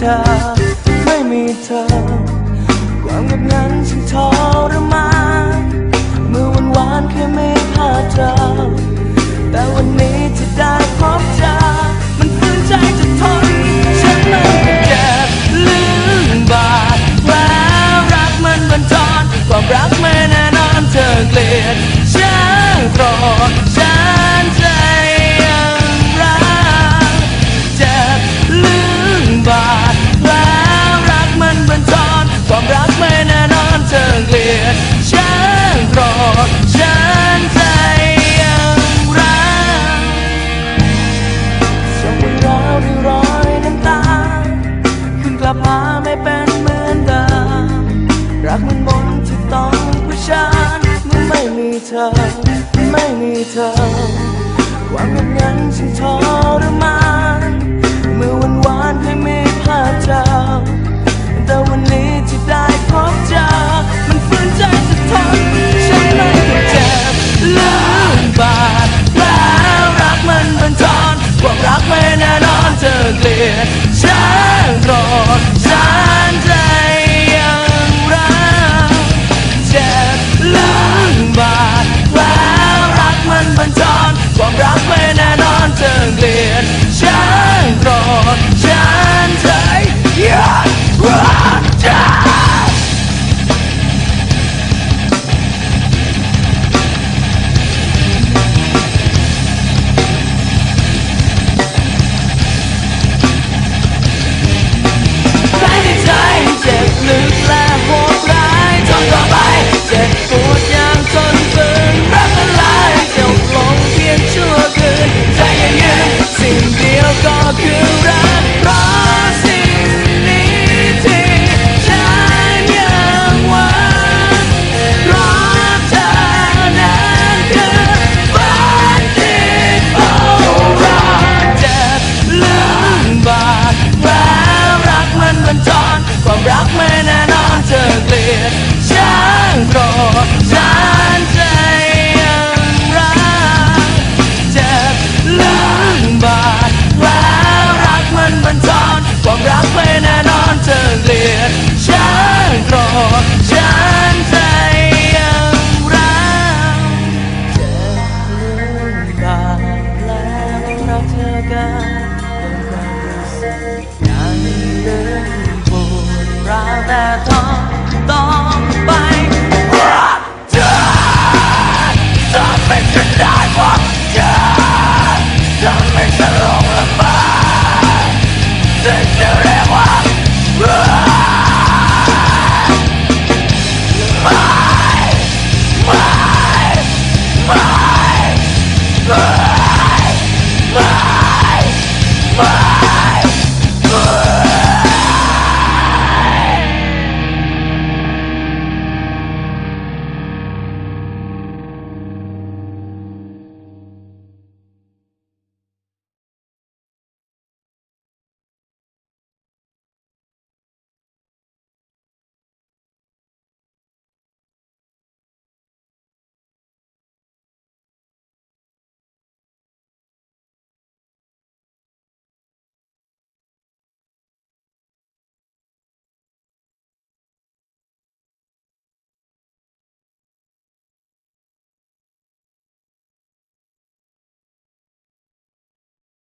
ธอ ไม่มีเธอ ความเงียบงันฉันทรมานเมื่อวันวานแค่ไม่พาเธอ แต่วันนี้จะได้พบเธอ ธอ ไม่มีเธอความเป็นงั้นฉันทอ จะอเกลียดฉันรอ แต่ทนต่อไปรักเธอจะเป็นฉันได้เพราะเธอจะไม่สลงลำบากสิ่งที่เรียกว่ารักไม่ไม่ไม่ไม่ไม่